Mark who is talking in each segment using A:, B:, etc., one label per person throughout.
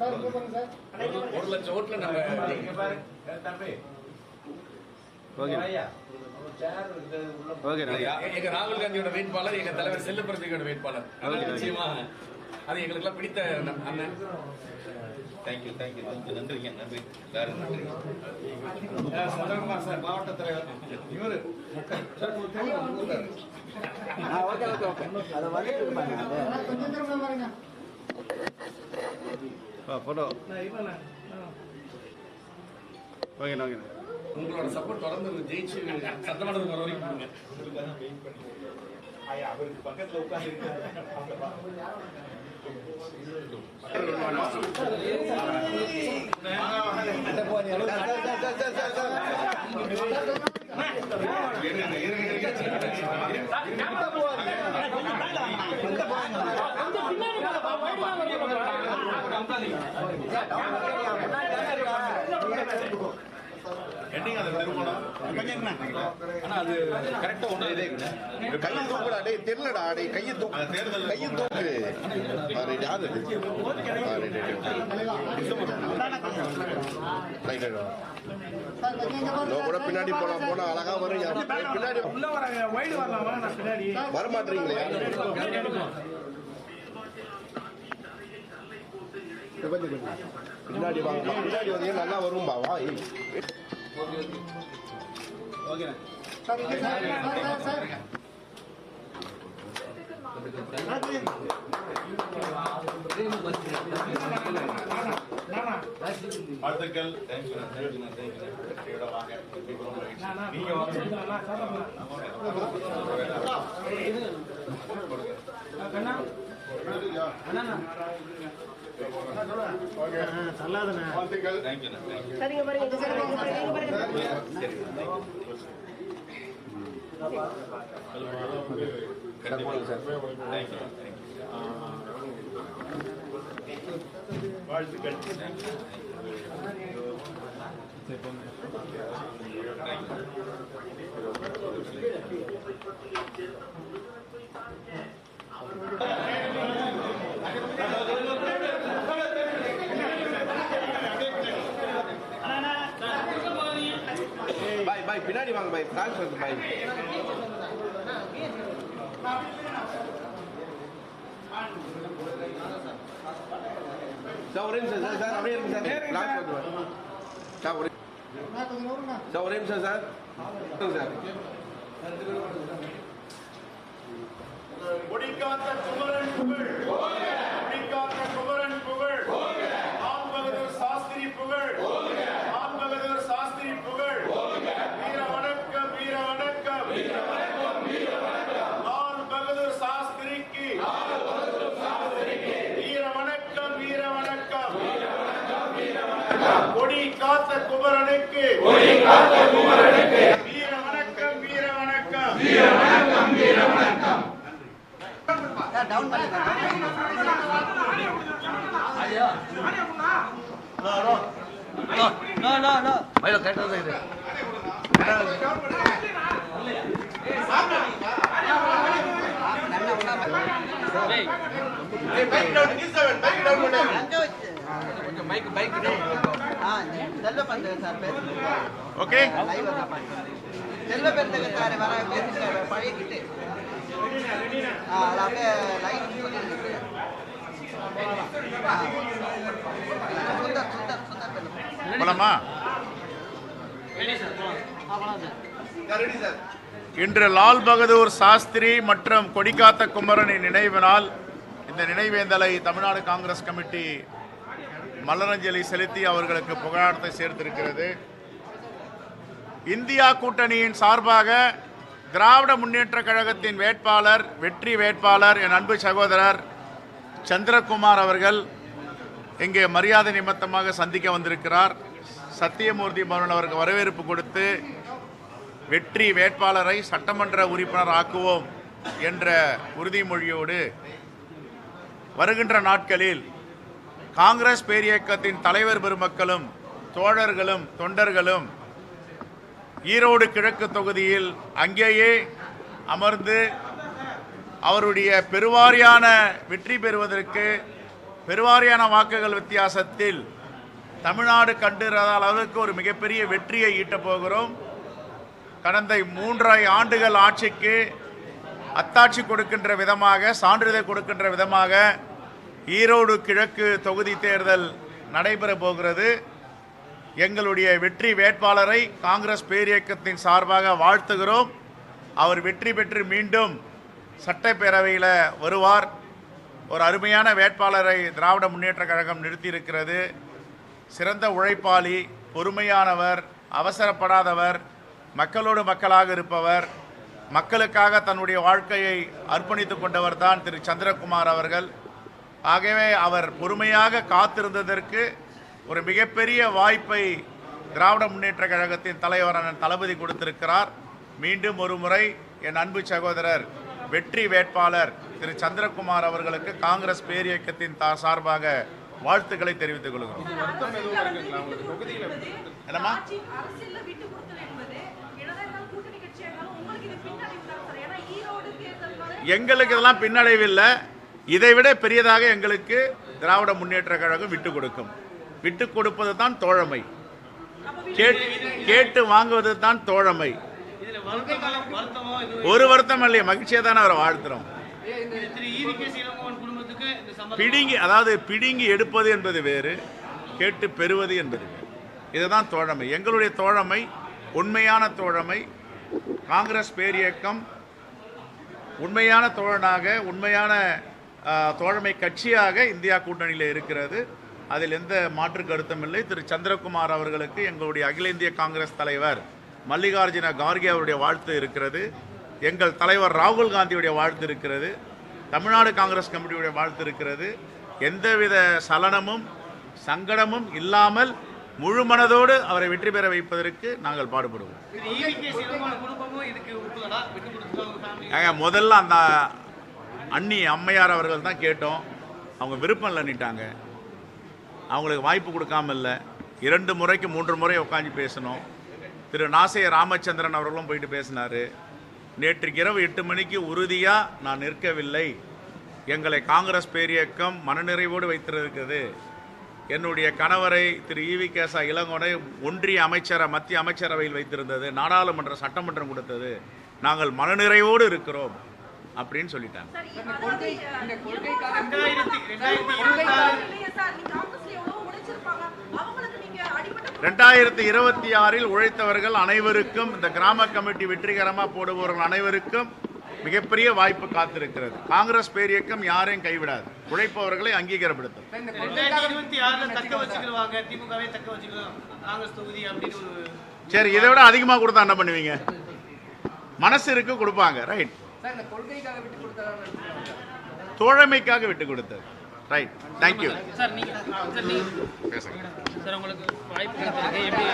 A: ஒரு லட்சம் ஓட்டுல நம்ம
B: ஓகே.
A: எங்க ராகுல் காந்தியோட வேட்பாளர் எங்க தலைவர் செல்லப்பிரதியோட வேட்பாளர். அதனால நிச்சயமா. அது எங்களுக்கெல்லாம் பிடித்த அண்ணன்.
C: தேங்க்யூ தேங்க்யூ தேங்க்யூ நன்றிங்க நன்றி எல்லாரும் நன்றிங்க
A: மாவட்ட தலைவர். இவரு.
B: Okay okay okay. அதை இருப்பாங்க ஃபோட்டோ ஓகேண்ணா ஓகேண்ணா
A: உங்களோட சப்போர்ட் தொடர்ந்து ஜெயிச்சு சட்டமன்றத்துக்கு வர வரைக்கும்
C: ஆனா அது கரெக்டா ஒண்ணு இதே
D: கையை தூக்குடா டேய் தெரியலடா டேய் கையை தூக்கு கையை தூக்கு யாரு கூட பின்னாடி போலாம் போனா அழகா வரும் யாரு? பின்னாடி வர மாட்டீங்களே பின்னாடி வாங்க பின்னாடி வந்து நல்லா வரும் பாவா ஏய்.
B: ஓகேண்ணா
C: வாங்க
E: சரிங்க பாருங்க இந்த சைடு வாங்க பாருங்க இங்க பாருங்க
C: கண்டிப்பா சார் தேங்க்யூ வாழ்த்துக்கள்
D: பாய் பாய் பின்னாடி வாங்க பாய் பிரான்ஸ் வந்து பாய் சார் ஒரே நிமிஷம் சார் சார் அப்படியே இருங்க சார் பிரான்ஸ் வந்து பாய். சார் ஒரே சார் ஒரே நிமிஷம் சார் சொல்லுங்க சார்
F: கொடிக்காத்த குமரன் புகழ் கொடிக்காத்த குமரன் புகழ் ஆம் பகதூர் சாஸ்திரி புகழ் ஆம் பகதூர் சாஸ்திரி புகழ் வீர வணக்கம் வீர வணக்கம் ஆம் பகதூர் சாஸ்திரிக்கு வீர வணக்கம் வீர வணக்கம் கொடி காத்த குமரனுக்கு வீர வணக்கம் வீர வணக்கம்
D: ஓகே.
G: செல்வ வர அப்படியே. சுந்தர் சுந்தர் சுந்தர்.
F: போலாமா? இன்று லால் பகதூர் சாஸ்திரி மற்றும் கொடிக்காத்த குமரனின் நினைவு நாள் இந்த நினைவேந்தலை தமிழ்நாடு காங்கிரஸ் கமிட்டி மலரஞ்சலி செலுத்தி அவர்களுக்கு புகழாரத்தை சேர்த்திருக்கிறது. இந்தியா கூட்டணியின் சார்பாக திராவிட முன்னேற்ற கழகத்தின் வேட்பாளர் வெற்றி வேட்பாளர் என் அன்பு சகோதரர் சந்திரகுமார் அவர்கள் இங்கே மரியாதை நிமித்தமாக சந்திக்க வந்திருக்கிறார். சத்தியமூர்த்தி பவன் அவருக்கு வரவேற்பு கொடுத்து வெற்றி வேட்பாளரை சட்டமன்ற உறுப்பினர் ஆக்குவோம் என்ற உறுதிமொழியோடு வருகின்ற நாட்களில் காங்கிரஸ் பேரியக்கத்தின் தலைவர் பெருமக்களும் தோழர்களும் தொண்டர்களும் ஈரோடு கிழக்கு தொகுதியில் அங்கேயே அமர்ந்து அவருடைய பெருவாரியான வெற்றி பெறுவதற்கு பெருவாரியான வாக்குகள் வித்தியாசத்தில் தமிழ்நாடு கண்டுறாத அளவுக்கு ஒரு மிகப்பெரிய வெற்றியை ஈட்டப் போகிறோம். கடந்த மூன்றரை ஆண்டுகள் ஆட்சிக்கு அத்தாட்சி கொடுக்கின்ற விதமாக சான்றிதழ் கொடுக்கின்ற விதமாக ஈரோடு கிழக்கு தொகுதி தேர்தல் நடைபெற போகிறது. எங்களுடைய வெற்றி வேட்பாளரை காங்கிரஸ் பேரியக்கத்தின் சார்பாக வாழ்த்துகிறோம். அவர் வெற்றி பெற்று மீண்டும் சட்டப்பேரவையில் வருவார். ஒரு அருமையான வேட்பாளரை திராவிட முன்னேற்ற கழகம் நிறுத்தியிருக்கிறது. சிறந்த உழைப்பாளி பொறுமையானவர் அவசரப்படாதவர் மக்களோடு மக்களாக இருப்பவர் மக்களுக்காக தன்னுடைய வாழ்க்கையை அர்ப்பணித்துக் கொண்டவர் தான் திரு. சந்திரகுமார் அவர்கள். ஆகவே அவர் பொறுமையாக காத்திருந்ததற்கு ஒரு மிகப்பெரிய வாய்ப்பை திராவிட முன்னேற்ற கழகத்தின் தலைவர் அண்ணன் தளபதி கொடுத்திருக்கிறார். மீண்டும் ஒரு முறை என் அன்பு சகோதரர் வெற்றி வேட்பாளர் திரு சந்திரகுமார் அவர்களுக்கு காங்கிரஸ் பேரியக்கத்தின் தா சார்பாக வாழ்த்துக்களை தெரிவித்துக் கொள்கிறோம். என்னம்மா? எங்களுக்கு இதெல்லாம் பின்னடைவில்லை இதை விட பெரியதாக எங்களுக்கு திராவிட முன்னேற்ற கழகம் விட்டு கொடுக்கும். விட்டு கொடுப்பது தான் தோழமை. கேட்- கேட்டு வாங்குவது தான் தோழமை. ஒரு வருத்தம் இல்லையே மகிழ்ச்சியாக தான் அவரை வாழ்த்துறோம். பிடுங்கி அதாவது பிடுங்கி எடுப்பது என்பது வேறு கேட்டு பெறுவது என்பது வேறு. இதுதான் தோழமை. எங்களுடைய தோழமை உண்மையான தோழமை காங்கிரஸ் பேரியக்கம் உண்மையான தோழனாக உண்மையான தோழமை கட்சியாக இந்தியா கூட்டணியில் இருக்கிறது. அதில் எந்த மாற்று கருத்தும் இல்லை. திரு சந்திரகுமார் அவர்களுக்கு எங்களுடைய அகில இந்திய காங்கிரஸ் தலைவர் மல்லிகார்ஜுன கார்கே அவருடைய வாழ்த்து இருக்கிறது. எங்கள் தலைவர் ராகுல் காந்தியுடைய வாழ்த்து இருக்கிறது. தமிழ்நாடு காங்கிரஸ் கமிட்டியுடைய வாழ்த்து இருக்கிறது. எந்தவித சலனமும் சங்கடமும் இல்லாமல் முழு மனதோடு அவரை வெற்றி பெற வைப்பதற்கு நாங்கள் பாடுபடுவோம். ஏங்க முதல்ல அந்த அண்ணி அம்மையார் அவர்கள் தான் கேட்டோம். அவங்க விருப்பம் இல்லைன்னுட்டாங்க. அவங்களுக்கு வாய்ப்பு கொடுக்காம இல்லை. இரண்டு முறைக்கு மூன்று முறை உட்காந்து பேசணும். திரு நாசைய ராமச்சந்திரன் அவர்களும் போயிட்டு பேசினார். நேற்றுக்கு இரவு எட்டு மணிக்கு உறுதியாக நான் நிற்கவில்லை. எங்களை காங்கிரஸ் பேரியக்கம் மனநிறைவோடு வைத்திருக்கிறது. என்னுடைய கணவரை திரு இவி கேசா இளங்கோனை ஒன்றிய அமைச்சர மத்திய அமைச்சரவையில் வைத்திருந்தது. நாடாளுமன்ற சட்டமன்றம் கொடுத்தது. நாங்கள் மனநிறைவோடு இருக்கிறோம். அப்படின்னு சொல்லிட்டாங்க.
H: ரெண்டாயிரத்தி இருபத்தி
F: ஆறில் உழைத்தவர்கள் அனைவருக்கும் இந்த கிராம கமிட்டி வெற்றிகரமாக போடுபவர்கள் அனைவருக்கும் மிகப்பெரிய வாய்ப்பு காத்திருக்கிறது. காங்கிரஸ் பேரியக்கம் யாரையும் கைவிடாது. உழைப்பவர்களை அங்கீகாரப்படுத்தும். சரி இதை விட அதிகமாக கொடுத்தா என்ன பண்ணுவீங்க? மனசு இருக்கு கொடுப்பாங்க ரைட் தோழமைக்காக விட்டு கொடுத்தது ரைட் தேங்க்யூ
H: சார் நீங்க சார் நீங்க சார் உங்களுக்கு வாய்ப்பு கிடைச்சிருக்கு எப்படி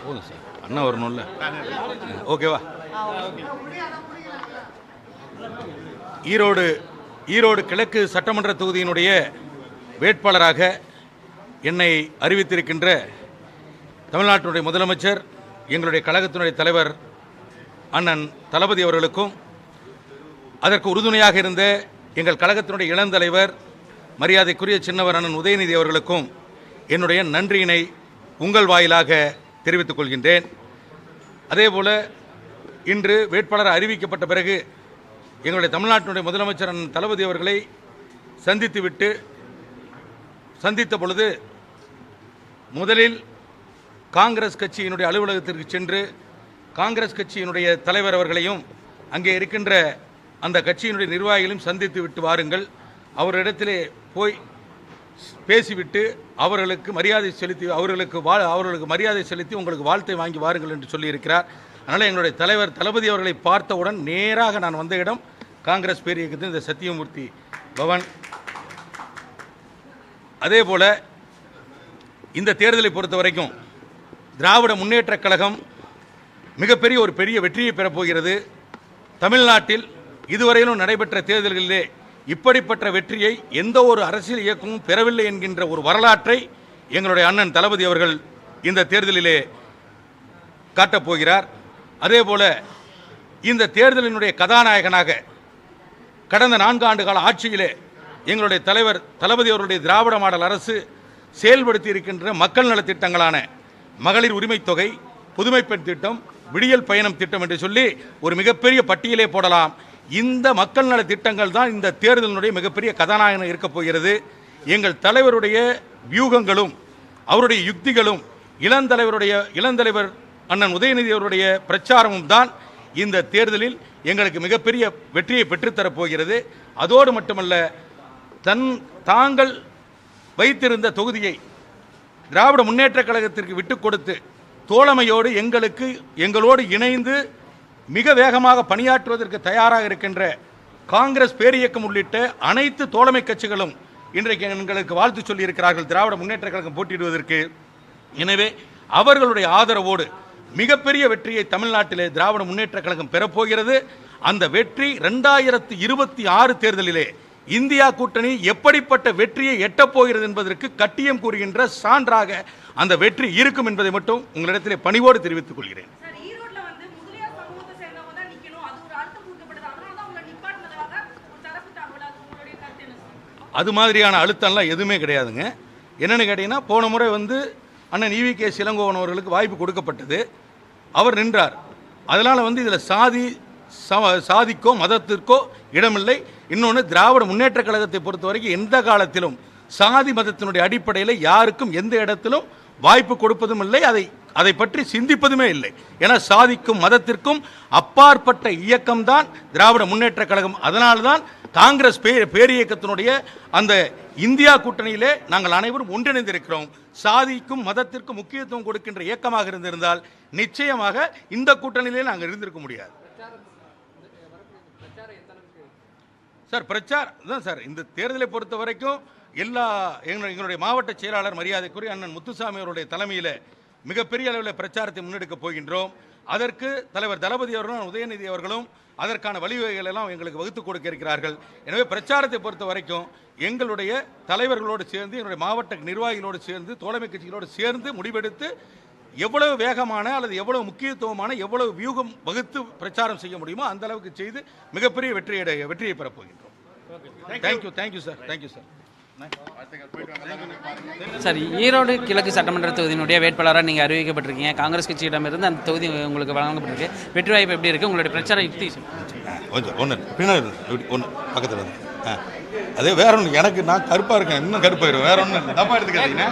C: போதும் சார் அண்ணா வரணும்ல ஓகேவா ஈரோடு ஈரோடு கிழக்கு சட்டமன்ற தொகுதியினுடைய வேட்பாளராக என்னை அறிவித்திருக்கின்ற தமிழ்நாட்டினுடைய முதலமைச்சர் எங்களுடைய கழகத்தினுடைய தலைவர் அண்ணன் தளபதி அவர்களுக்கும் அதற்கு உறுதுணையாக இருந்த எங்கள் கழகத்தினுடைய இளந்தலைவர் மரியாதைக்குரிய சின்னவர் அண்ணன் உதயநிதி அவர்களுக்கும் என்னுடைய நன்றியினை உங்கள் வாயிலாக தெரிவித்துக் கொள்கின்றேன். அதேபோல இன்று வேட்பாளர் அறிவிக்கப்பட்ட பிறகு எங்களுடைய தமிழ்நாட்டினுடைய முதலமைச்சர் தளபதி அவர்களை சந்தித்துவிட்டு சந்தித்த பொழுது முதலில் காங்கிரஸ் கட்சியினுடைய அலுவலகத்திற்கு சென்று காங்கிரஸ் கட்சியினுடைய தலைவர் அவர்களையும் அங்கே இருக்கின்ற அந்த கட்சியினுடைய நிர்வாகிகளையும் சந்தித்து விட்டு வாருங்கள். அவரிடத்திலே போய் பேசிவிட்டு அவர்களுக்கு மரியாதை செலுத்தி அவர்களுக்கு வா அவர்களுக்கு மரியாதை செலுத்தி உங்களுக்கு வாழ்த்தை வாங்கி வாருங்கள் என்று சொல்லியிருக்கிறார். அதனால் எங்களுடைய தலைவர் தளபதி அவர்களை பார்த்தவுடன் நேராக நான் வந்த இடம் காங்கிரஸ் பேரியக்கத்தின் இந்த சத்தியமூர்த்தி பவன். அதே போல் இந்த தேர்தலை பொறுத்த வரைக்கும் திராவிட முன்னேற்றக் கழகம் மிகப்பெரிய ஒரு பெரிய வெற்றியை பெறப்போகிறது தமிழ்நாட்டில் இதுவரையிலும் நடைபெற்ற தேர்தல்களிலே இப்படிப்பட்ட வெற்றியை எந்த ஒரு அரசியல் இயக்கமும் பெறவில்லை என்கின்ற ஒரு வரலாற்றை எங்களுடைய அண்ணன் தளபதி அவர்கள் இந்த தேர்தலிலே காட்டப்போகிறார் அதே போல இந்த தேர்தலினுடைய கதாநாயகனாக கடந்த நான்கு ஆண்டு கால ஆட்சியிலே எங்களுடைய தலைவர் தளபதி அவருடைய திராவிட மாடல் அரசு செயல்படுத்தி இருக்கின்ற மக்கள் நலத்திட்டங்களான மகளிர் உரிமை தொகை புதுமைப்பெண் திட்டம் விடியல் பயணம் திட்டம் என்று சொல்லி ஒரு மிகப்பெரிய பட்டியலே போடலாம். இந்த மக்கள் நல திட்டங்கள் தான் இந்த தேர்தலினுடைய மிகப்பெரிய கதாநாயகன் இருக்கப் போகிறது. எங்கள் தலைவருடைய வியூகங்களும் அவருடைய யுக்திகளும் இளந்தலைவருடைய இளந்தலைவர் அண்ணன் உதயநிதி அவருடைய பிரச்சாரமும் தான் இந்த தேர்தலில் எங்களுக்கு மிகப்பெரிய வெற்றியை பெற்றுத்தரப் போகிறது. அதோடு மட்டுமல்ல தன் தாங்கள் வைத்திருந்த தொகுதியை திராவிட முன்னேற்றக் கழகத்திற்கு விட்டுக் கொடுத்து தோழமையோடு எங்களுக்கு எங்களோடு இணைந்து மிக வேகமாக பணியாற்றுவதற்கு தயாராக இருக்கின்ற காங்கிரஸ் பேரியக்கம் உள்ளிட்ட அனைத்து தோழமை கட்சிகளும் இன்றைக்கு எங்களுக்கு வாழ்த்து சொல்லியிருக்கிறார்கள். திராவிட முன்னேற்றக் கழகம் போட்டியிடுவதற்கு. எனவே அவர்களுடைய ஆதரவோடு மிகப்பெரிய வெற்றியை தமிழ்நாட்டிலே திராவிட முன்னேற்றக் கழகம் பெறப்போகிறது அந்த வெற்றி ரெண்டாயிரத்து இருபத்தி ஆறு தேர்தலிலே இந்தியா கூட்டணி எப்படிப்பட்ட வெற்றியை எட்டப் போகிறது என்பதற்கு கட்டியம் கூறுகின்ற சான்றாக அந்த வெற்றி இருக்கும் என்பதை மட்டும் உங்களிடத்திலே பணிவோடு தெரிவித்துக் கொள்கிறேன்.
E: அது
C: மாதிரியான அழுத்தம்லாம் எதுவுமே கிடையாதுங்க. என்னன்னு கேட்டிங்கன்னா போன முறை வந்து அண்ணன் ஈவி கே சிலங்கோவன் அவர்களுக்கு வாய்ப்பு கொடுக்கப்பட்டது. அவர் நின்றார். அதனால் வந்து இதில் சாதி சாதிக்கோ மதத்திற்கோ இடமில்லை. இன்னொன்று திராவிட முன்னேற்றக் கழகத்தை பொறுத்த வரைக்கும் எந்த காலத்திலும் சாதி மதத்தினுடைய அடிப்படையில் யாருக்கும் எந்த இடத்திலும் வாய்ப்பு கொடுப்பதும் இல்லை. அதை அதை பற்றி சிந்திப்பதுமே இல்லை. ஏன்னா சாதிக்கும் மதத்திற்கும் அப்பாற்பட்ட இயக்கம்தான் திராவிட முன்னேற்றக் கழகம். அதனால்தான் காங்கிரஸ் பே பேரியக்கத்தினுடைய அந்த இந்தியா கூட்டணியிலே நாங்கள் அனைவரும் ஒன்றிணைந்திருக்கிறோம். சாதிக்கும் மதத்திற்கும் முக்கியத்துவம் கொடுக்கின்ற இயக்கமாக இருந்திருந்தால் நிச்சயமாக இந்த கூட்டணியிலே நாங்கள் இருந்திருக்க முடியாது. சார் பிரச்சார் தான் சார் இந்த தேர்தலை பொறுத்த வரைக்கும் எல்லா எங்களுடைய மாவட்ட செயலாளர் மரியாதைக்குரிய அண்ணன் முத்துசாமி அவருடைய தலைமையில் மிகப்பெரிய அளவில் பிரச்சாரத்தை முன்னெடுக்கப் போகின்றோம். அதற்கு தலைவர் தளபதி அவர்களும் உதயநிதி அவர்களும் அதற்கான வழிவகைகள் எல்லாம் எங்களுக்கு வகுத்து கொடுக்க இருக்கிறார்கள். எனவே பிரச்சாரத்தை பொறுத்த வரைக்கும் எங்களுடைய தலைவர்களோடு சேர்ந்து எங்களுடைய மாவட்ட நிர்வாகிகளோடு சேர்ந்து தோழமை கட்சிகளோடு சேர்ந்து முடிவெடுத்து எவ்வளவு வேகமான அல்லது எவ்வளவு முக்கியத்துவமான எவ்வளவு வியூகம் வகுத்து பிரச்சாரம் செய்ய முடியுமோ அந்த அளவுக்கு செய்து மிகப்பெரிய வெற்றியை வெற்றியை பெறப் போகின்றோம். Thank you thank you sir thank you sir
H: sir Erode கிழக்கு சட்டமன்ற தொகுதியினுடைய வேட்பாளராக நீங்கள் அறிவிக்கப்பட்டிருக்கீங்க. காங்கிரஸ் கட்சியிடமிருந்து அந்த தொகுதி உங்களுக்கு வழங்கப்பட்டிருக்கு. வெற்றி வாய்ப்பு எப்படி இருக்குது உங்களுடைய பிரச்சார யுக்தி
C: கொஞ்சம் ஒன்று பின்னாடி ஒன்று பக்கத்தில் அதே வேற ஒன்று எனக்கு நான் கருப்பாக இருக்கேன் இன்னும் கருப்பாயிரும் வேற இல்லை. தப்பாக எடுத்துக்காதீங்க.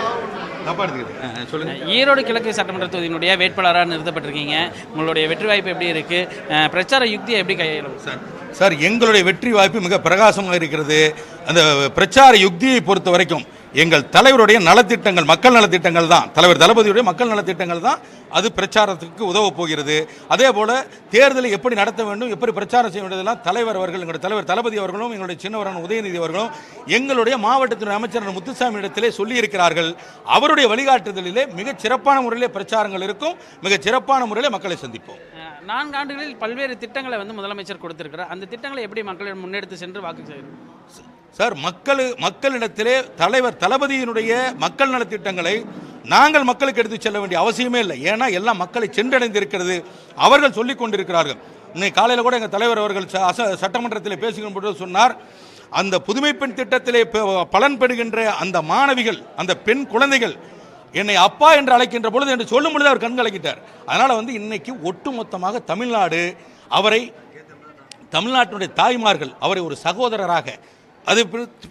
C: தப்பாக எடுத்துக்காதீங்க. சொல்லுங்கள்
H: ஈரோடு கிழக்கு சட்டமன்ற தொகுதியினுடைய வேட்பாளராக நிறுத்தப்பட்டிருக்கீங்க. உங்களுடைய வெற்றி வாய்ப்பு எப்படி இருக்குது பிரச்சார யுக்தியை எப்படி கையாளும்?
C: சார் சார் எங்களுடைய வெற்றி வாய்ப்பு மிக பிரகாசமாக இருக்கிறது. அந்த பிரச்சார யுக்தியை பொறுத்த வரைக்கும் எங்கள் தலைவருடைய நலத்திட்டங்கள் மக்கள் நலத்திட்டங்கள் தான். தலைவர் தளபதியுடைய மக்கள் நலத்திட்டங்கள் தான் அது பிரச்சாரத்துக்கு உதவப் போகிறது. அதே போல் தேர்தலை எப்படி நடத்த வேண்டும் எப்படி பிரச்சாரம் செய்ய வேண்டியதெல்லாம் தலைவர் அவர்கள் எங்களுடைய தலைவர் தளபதி அவர்களும் எங்களுடைய சின்னவரான உதயநிதி அவர்களும் எங்களுடைய மாவட்டத்தினுடைய அமைச்சர் முத்துசாமி இடத்திலே சொல்லியிருக்கிறார்கள். அவருடைய வழிகாட்டுதலிலே மிகச் சிறப்பான முறையிலே பிரச்சாரங்கள் இருக்கும். மிகச் சிறப்பான முறையிலே மக்களை சந்திப்போம்.
H: நான்கு ஆண்டுகளில் பல்வேறு திட்டங்களை வந்து முதலமைச்சர் கொடுத்திருக்கிறார். அந்த திட்டங்களை எப்படி மக்களிடம் முன்னெடுத்து சென்று வாக்கு செய்யணும்
C: சார் மக்கள் மக்களிடத்திலே தலைவர் தளபதியினுடைய மக்கள் நலத்திட்டங்களை நாங்கள் மக்களுக்கு எடுத்து செல்ல வேண்டிய அவசியமே இல்லை. ஏன்னா எல்லாம் மக்களை சென்றடைந்திருக்கிறது. அவர்கள் சொல்லிக் கொண்டிருக்கிறார்கள். இன்னைக்கு காலையில் கூட எங்கள் தலைவர் அவர்கள் சட்டமன்றத்தில் பேசுகிற சொன்னார் அந்த புதுமை பெண் திட்டத்திலே பலன் பெறுகின்ற அந்த மாணவிகள் அந்த பெண் குழந்தைகள் என்னை அப்பா என்று அழைக்கின்ற பொழுது என்று சொல்லும் பொழுது அவர் கண்கலக்கிட்டார் அதனால் வந்து இன்னைக்கு ஒட்டுமொத்தமாக தமிழ்நாடு அவரை தமிழ்நாட்டினுடைய தாய்மார்கள் அவரை ஒரு சகோதரராக அது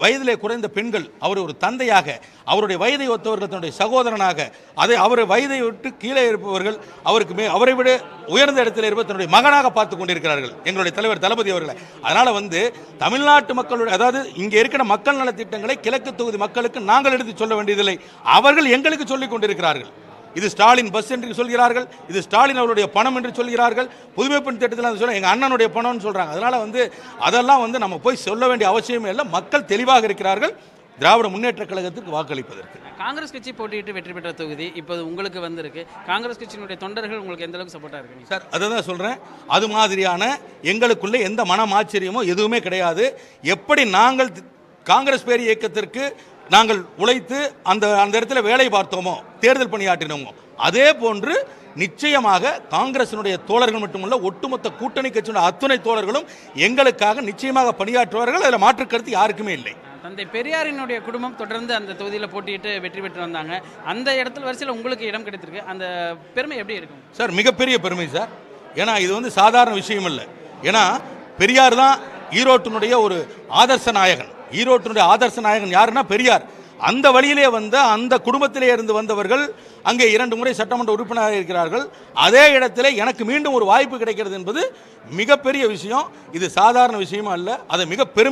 C: வயதிலே குறைந்த பெண்கள் அவரை ஒரு தந்தையாக அவருடைய வயதை ஒத்தவர்கள் தன்னுடைய சகோதரனாக அதை அவர் வயதை விட்டு கீழே இருப்பவர்கள் அவருக்கு மே அவரை விட உயர்ந்த இடத்தில் இருப்ப தன்னுடைய மகனாக பார்த்து கொண்டிருக்கிறார்கள் எங்களுடைய தலைவர் தளபதி அவர்களை. அதனால் வந்து தமிழ்நாட்டு மக்களுடைய அதாவது இங்கே இருக்கிற மக்கள் நலத்திட்டங்களை கிழக்கு தொகுதி மக்களுக்கு நாங்கள் எடுத்து சொல்ல வேண்டியதில்லை அவர்கள் எங்களுக்கு சொல்லிக் கொண்டிருக்கிறார்கள். இது ஸ்டாலின் பஸ் என்று சொல்கிறார்கள் இது ஸ்டாலின் அவருடைய பணம் என்று சொல்கிறார்கள். புதுமை பெண் திட்டத்தில் சொல்ல எங்கள் அண்ணனுடைய பணம்னு சொல்கிறாங்க அதனால் வந்து அதெல்லாம் வந்து நம்ம போய் சொல்ல வேண்டிய அவசியமே இல்லை. மக்கள் தெளிவாக இருக்கிறார்கள். திராவிட முன்னேற்றக் கழகத்திற்கு வாக்களிப்பதற்கு.
H: காங்கிரஸ் கட்சி போட்டியிட்டு வெற்றி பெற்ற தொகுதி இப்போது உங்களுக்கு வந்திருக்கு. காங்கிரஸ் கட்சியினுடைய தொண்டர்கள் உங்களுக்கு எந்த அளவுக்கு சப்போர்ட்டாக இருக்கு
C: சார் அதை தான் சொல்கிறேன் அது மாதிரியான எங்களுக்குள்ளே எந்த மனம் ஆச்சரியமோ எதுவுமே கிடையாது. எப்படி நாங்கள் காங்கிரஸ் பேர் இயக்கத்திற்கு நாங்கள் உழைத்து அந்த அந்த இடத்துல வேலை பார்த்தோமோ தேர்தல் பணியாற்றினோமோ அதே போன்று நிச்சயமாக காங்கிரசினுடைய தோழர்கள் மட்டுமல்ல ஒட்டுமொத்த கூட்டணி கட்சியினுடைய அத்துணை தோழர்களும் எங்களுக்காக நிச்சயமாக பணியாற்றுவார்கள். அதில் மாற்று கருத்து யாருக்குமே இல்லை.
H: தந்தை பெரியாரினுடைய குடும்பம் தொடர்ந்து அந்த தொகுதியில் போட்டியிட்டு வெற்றி பெற்று வந்தாங்க. அந்த இடத்துல வரிசையில் உங்களுக்கு இடம் கிடைத்திருக்கு. அந்த பெருமை எப்படி இருக்கும்?
C: சார் மிகப்பெரிய பெருமை சார். ஏன்னா இது வந்து சாதாரண விஷயம் இல்லை. ஏன்னா பெரியார் தான் ஈரோட்டினுடைய ஒரு ஆதர்ச நாயகன். ஈரோட்டினுடைய ஆதர்ச நாயகன் யாருன்னா பெரியார். அந்த வழியிலே வந்த அந்த குடும்பத்திலே இருந்து வந்தவர்கள் அங்கே இரண்டு முறை சட்டமன்ற உறுப்பினராக இருக்கிறார்கள். அதே இடத்துல எனக்கு மீண்டும் ஒரு வாய்ப்பு கிடைக்கிறது என்பது மிகப்பெரிய விஷயம். இது சாதாரண விஷயமும் அல்ல. அதை மிக பெருமை